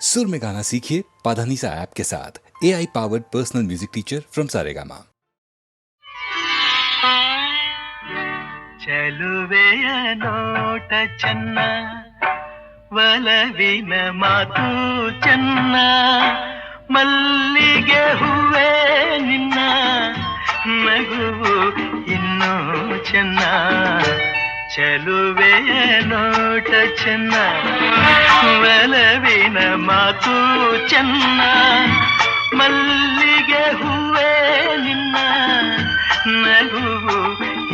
सुर में गाना सीखिए पाधानीसा ऐप के साथ A I powered personal music teacher from Saregama ಚೆಲುವೆಯ ನೋಟ ಚೆನ್ನ ಒಲವಿನ ಮಾತು ಚೆನ್ನ ಮಲ್ಲಿಗೆ ಹೂವೇ ನಿನ್ನ ನಗುವು ಇನ್ನೂ ಚೆನ್ನ ಚೆಲುವೆಯ ನೋಟ ಚೆನ್ನ ಒಲವಿನ ಮಾತು ಚೆನ್ನ ಮಲ್ಲಿಗೆ ಹೂವೇ ನಿನ್ನ ನಗುವು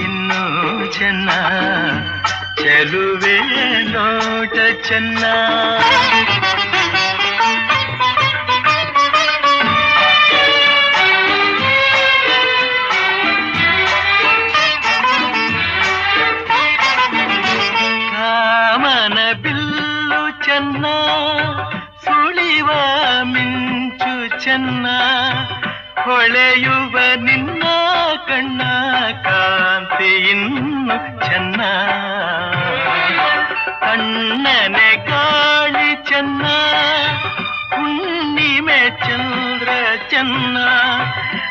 ಇನ್ನೂ ಚೆನ್ನ ಚೆಲುವೆ ನೋಟ ಚೆನ್ನ ಹೊಳೆಯುವ ನಿನ್ನ ಕಣ್ಣ ಕಾಂತಿ ಇನ್ನು ಚೆನ್ನ ಕಣ್ಣನೆ ಕಾಳಿ ಚೆನ್ನ ಹುಣ್ಣಿಮೆ ಚಂದ್ರ ಚೆನ್ನ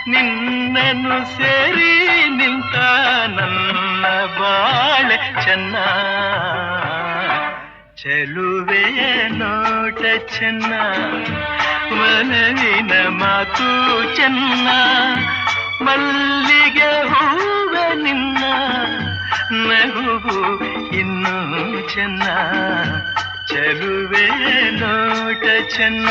ನಿನ್ನನ್ನು ಸೇರಿ ನಿಂತ ನನ್ನ ಬಾಳೆ ಚೆನ್ನ ಚೆಲುವೆಯ ನೋಟ ಚೆನ್ನ ಮನವಿನ ಮಾತು ಚೆನ್ನ ಮಲ್ಲಿಗೆ ಹೂವ ನಿನ್ನ ನಗುವು ಇನ್ನೂ ಚೆನ್ನ ಚೆಲುವೆ ನೋಟ ಚೆನ್ನ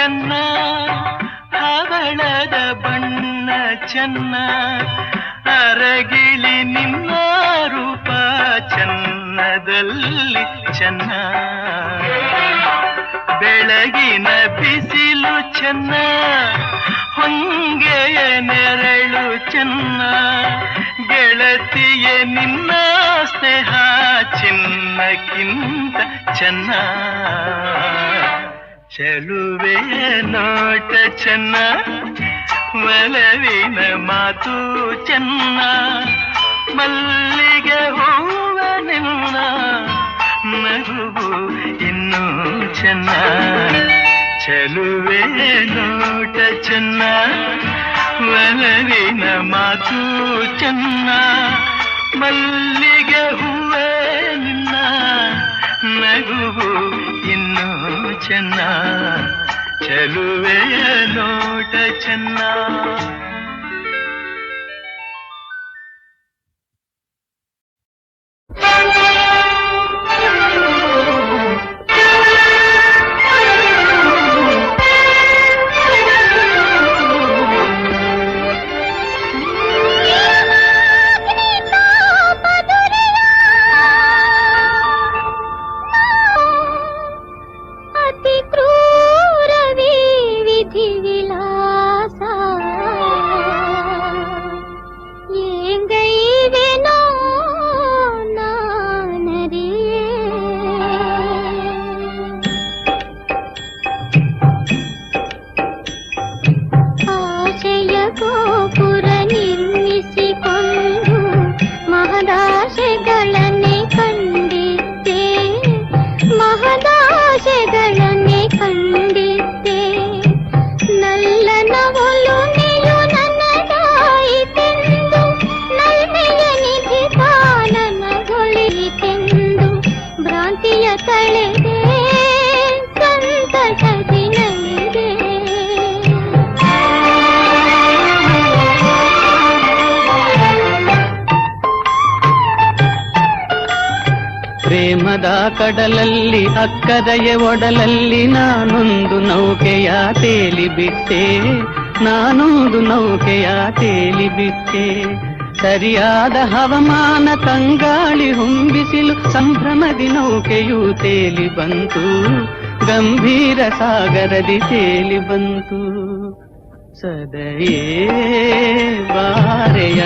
ಚೆನ್ನ, ಹವಳದ ಬಣ್ಣ ಚೆನ್ನ, ಅರಗಿಳಿ ನಿನ್ನ ರೂಪ ಚೆನ್ನದಲ್ಲಿ ಚೆನ್ನ. ಬೆಳಗಿನ ಬಿಸಿಲು ಚೆನ್ನ, ಹೊಂಗೆಯ ನೆರಳು ಚೆನ್ನ, ಗೆಳತಿಯ ನಿನ್ನ ಸ್ನೇಹ ಚಿನ್ನಕ್ಕಿಂತ ಚೆನ್ನ. ಚೆಲುವೆಯ ನೋಟ ಚೆನ್ನ ಒಲವಿನ ಮಾತು ಚೆನ್ನ ಮಲ್ಲಿಗೆ ಹೂವ ನಿನ್ನ ನಗುವು ಇನ್ನೂ ಚೆನ್ನ ಚೆಲುವೆ ನೋಟ ಚೆನ್ನ ಒಲವಿನ ಮಾತು ಚೆನ್ನ ಮಲ್ಲಿಗೆ ನಗುವು ಇನ್ನೂ ಚೆನ್ನ ಚೆಲುವೆಯ ನೋಟ ಚೆನ್ನ ಪ್ರೇಮದ ಕಡಲಲ್ಲಿ, ಅಕ್ಕದಯ ಒಡಲಲ್ಲಿ ನಾನೊಂದು ನೌಕೆಯ ತೇಲಿ ಬಿಟ್ಟೆ. ನಾನೊಂದು ನೌಕೆಯ ತೇಲಿ ಬಿಟ್ಟೆ. ಸರಿಯಾದ ಹವಾಮಾನ ತಂಗಾಳಿ ಹೊಂಬಿಸಿಲು, ಸಂಭ್ರಮದಿ ನೌಕೆಯು ತೇಲಿ ಬಂತು. ಗಂಭೀರ ಸಾಗರದಿ ತೇಲಿ ಬಂತು. ಸದಯೇ ಬಾರೆಯ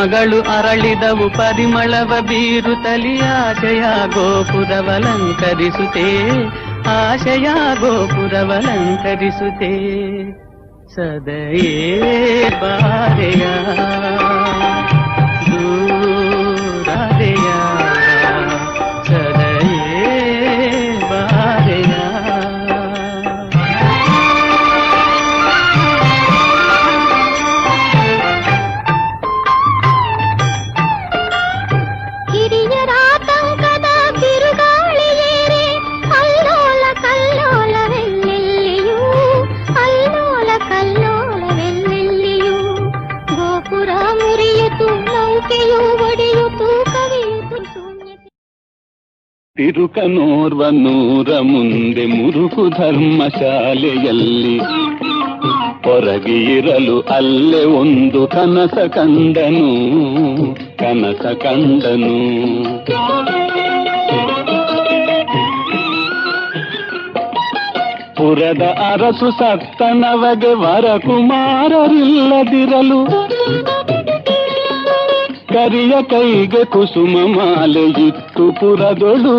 ಕುಸುಮಗಳು ಅರಳಿದವು ಪರಿಮಳವ ಬೀರುತ್ತಲಿ ಆಶಯ ಗೋಪುರವಲಂಕರಿಸುತ್ತೆ ಆಶಯ ಗೋಪುರವಲಂಕರಿಸುತ್ತೆ ಸದಯೇ ಬಾರೆಯ ತಿರುಕನೋರ್ವ ನೂರ ಮುಂದೆ ಮುರುಕು ಧರ್ಮಶಾಲೆಯಲ್ಲಿ. ಹೊರಗೆ ಇರಲು ಅಲ್ಲೇ ಒಂದು ಕನಸ ಕಂಡನು ಕನಸ ಕಂಡನು. ಪುರದ ಅರಸು ಸತ್ತನವಗೆ ವರಕುಮಾರರಿಲ್ಲದಿರಲು ಕರಿಯ ಕೈಗೆ ಕುಸುಮ ಮಾಲೆ ಇತ್ತು ಪುರದೊಳು.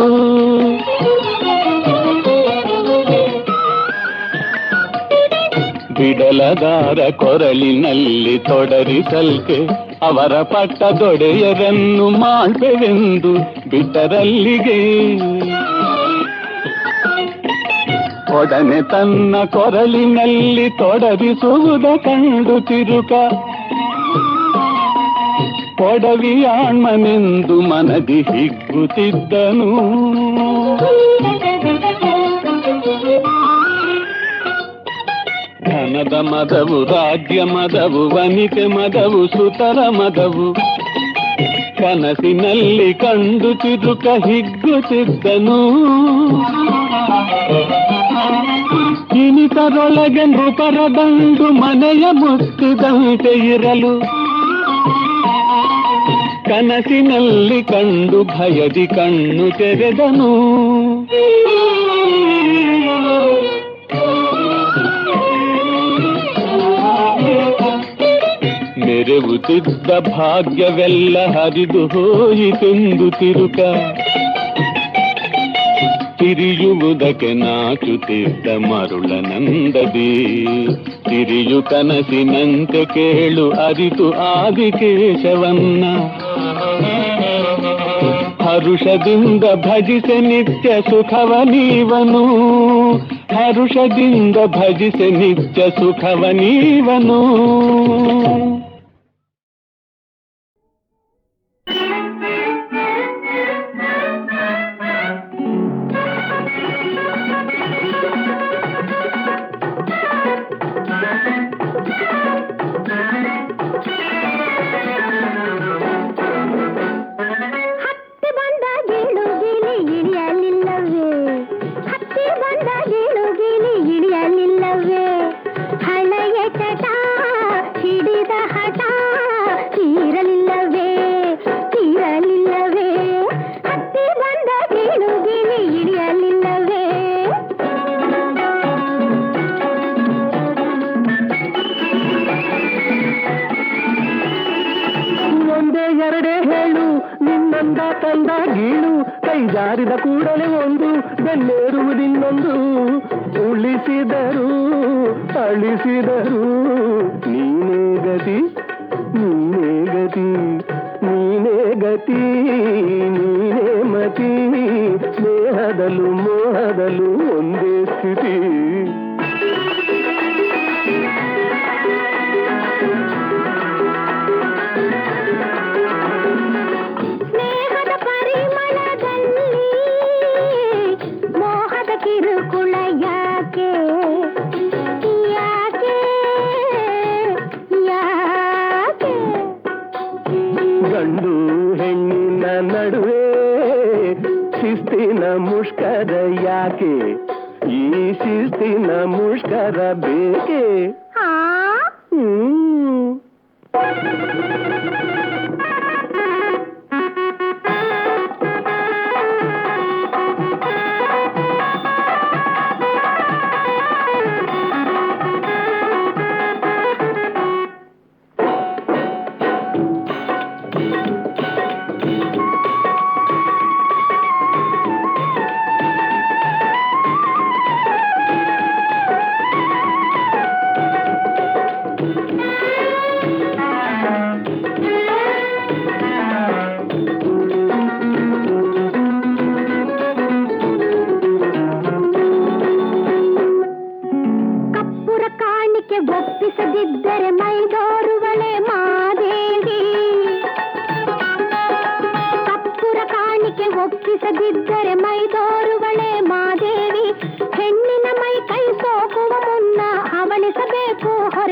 ಬಿಡಲದಾರ ಕೊರಳಿನಲ್ಲಿ ತೊಡರಿಸಲ್ಕೆ ಅವರ ಪಟ್ಟದೊಡೆಯರನ್ನು ಮಾಡಬೇಕೆಂದು ಬಿಟ್ಟರಲ್ಲಿಗೆ. ಒಡನೆ ತನ್ನ ಕೊರಳಿನಲ್ಲಿ ತೊಡರಿಸುವುದ ಕಂಡು ತಿರುಕ ಕೊಡವಿಯಾಣ್ಮನೆಂದು ಮನದಿ ಹಿಗ್ಗುತ್ತಿದ್ದನು ಧನದ ಮದವು ರಾಜ್ಯ ಮದವು ವನಿತೆ ಮದವು ಸುತರ ಮದವು ಕನಸಿನಲ್ಲಿ ಕಂಡು ತಿರುಕ ಹಿಗ್ಗುತ್ತಿದ್ದನು ಇನಿತರೊಳಗೆ ನೃಪರ ದಂಡು ಮನೆಯ ಮುತ್ತಿದಂತೆ ಇರಲು ಕನಸಿನಲ್ಲಿ ಕಂಡು ಭಯದಿ ಕಣ್ಣು ತೆರೆದನು. ಮೆರೆವುತ್ತಿದ್ದ ಭಾಗ್ಯವೆಲ್ಲ ಹರಿದು ಹೋಯಿತೆಂದು ತಿರುಕ. ತಿರಿಯುವುದಕ್ಕೆ ನಾಚುತ್ತಿದ್ದ ಮರುಳನಂದದಿ. ತಿರಿಯು ಕನಸಿನಂತೆ ಕೇಳು ಅರಿತು ಆದಿಕೇಶವನ್ನ. ಹರುಷದಿಂದ ಭಜಿಸೆ ನಿತ್ಯ ಸುಖವ ನೀವನು ಹರುಷದಿಂದ ಭಜಿಸೆ ನಿತ್ಯ ಸುಖವ ನೀವನು ನಿನ್ನಂದ ತಂದ ಗೀಳು, ಕೈ ಜಾರಿದ ಕೂಡಲೇ ಒಂದು ಬೆನ್ನೇರುವುದಿನ್ನೊಂದು ಉಳಿಸಿದರು, ಅಳಿಸಿದರು, ನೀನೇ ಗತಿ ನೀನೇ ಗತಿ ನೀನೇ ಗತಿ, ನೀನೇ ಮತಿ. ಸ್ನೇಹದಲು ಮೋಹದಲು ಒಂದೇ ಸ್ಥಿತಿ.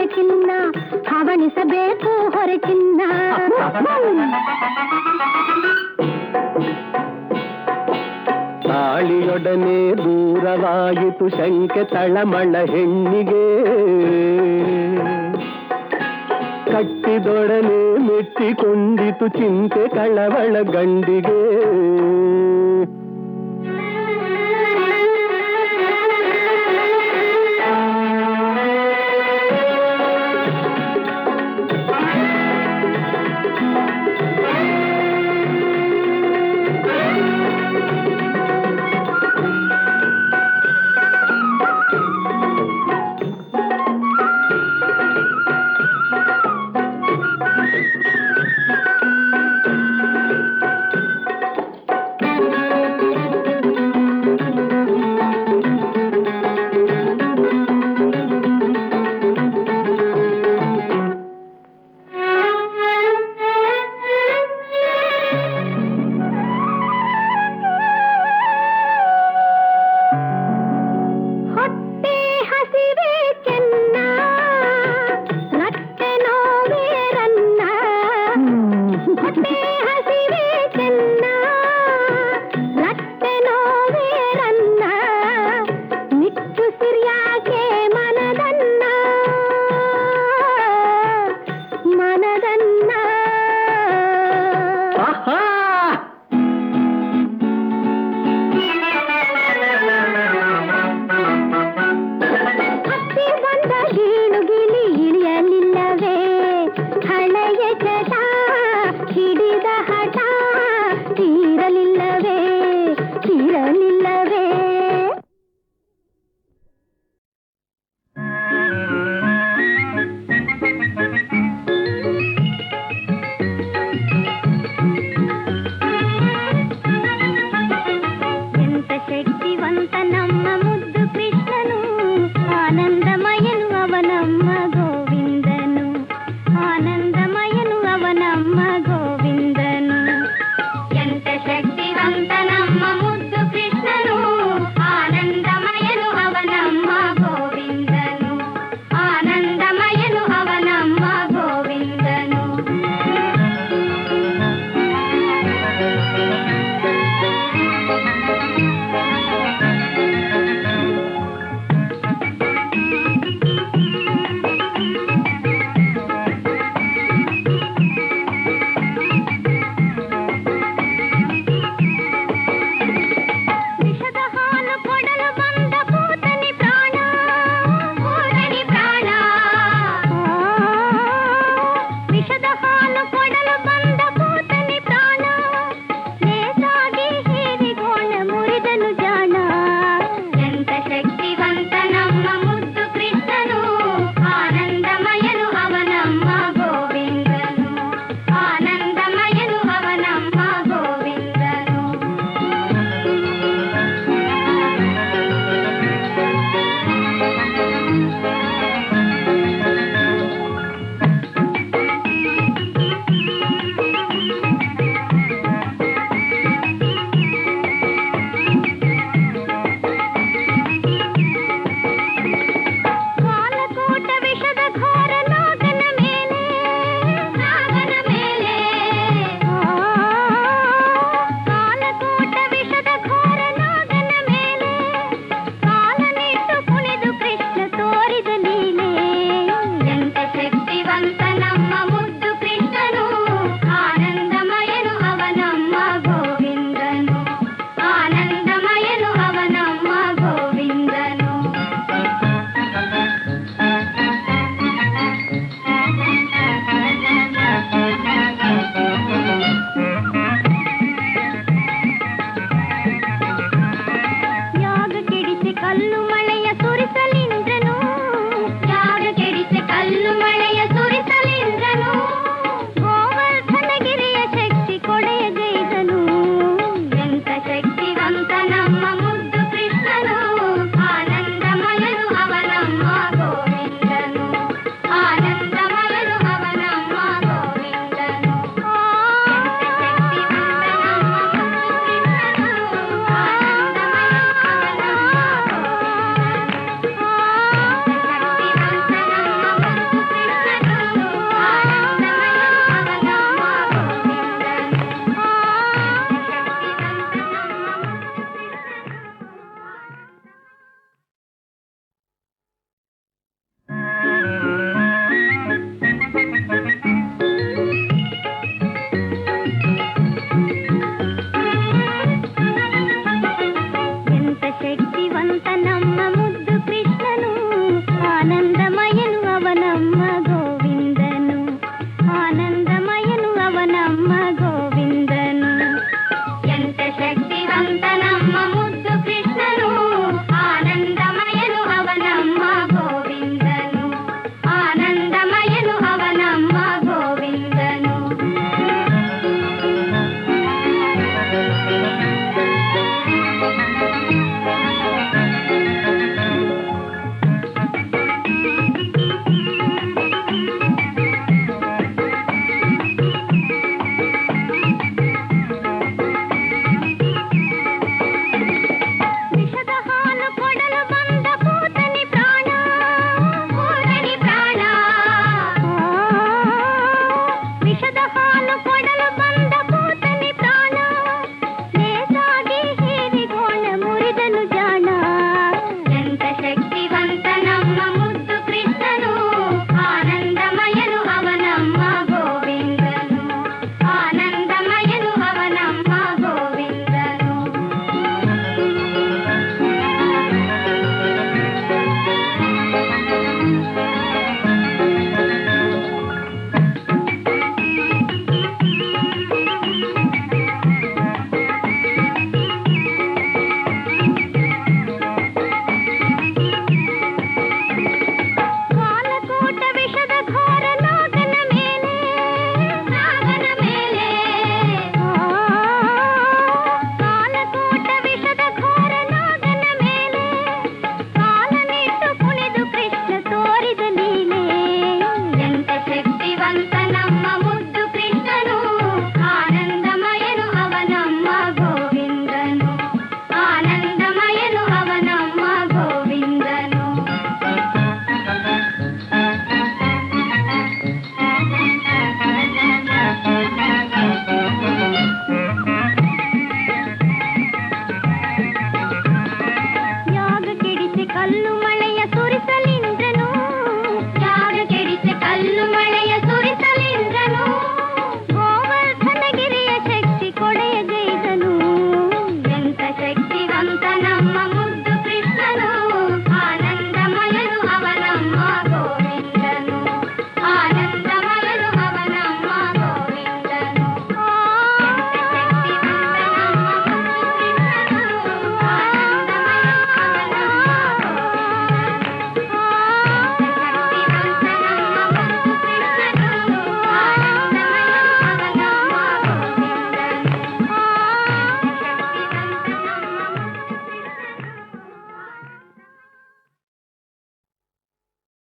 ಹೊರಕಿನ್ನ ಹವಣಿಸಬೇಕು ಹೊರಕಿನ್ನ ತಾಳಿಯೊಡನೆ ದೂರವಾಯಿತು ಶಂಕೆ ತಳಮಳ ಹೆಣ್ಣಿಗೆ. ಕಟ್ಟಿದೊಡನೆ ಮೆಚ್ಚಿಕೊಂಡಿತು ಚಿಂತೆ ಕಳವಳ ಗಂಡಿಗೆ. ಅಂತ ನಮ್ಮ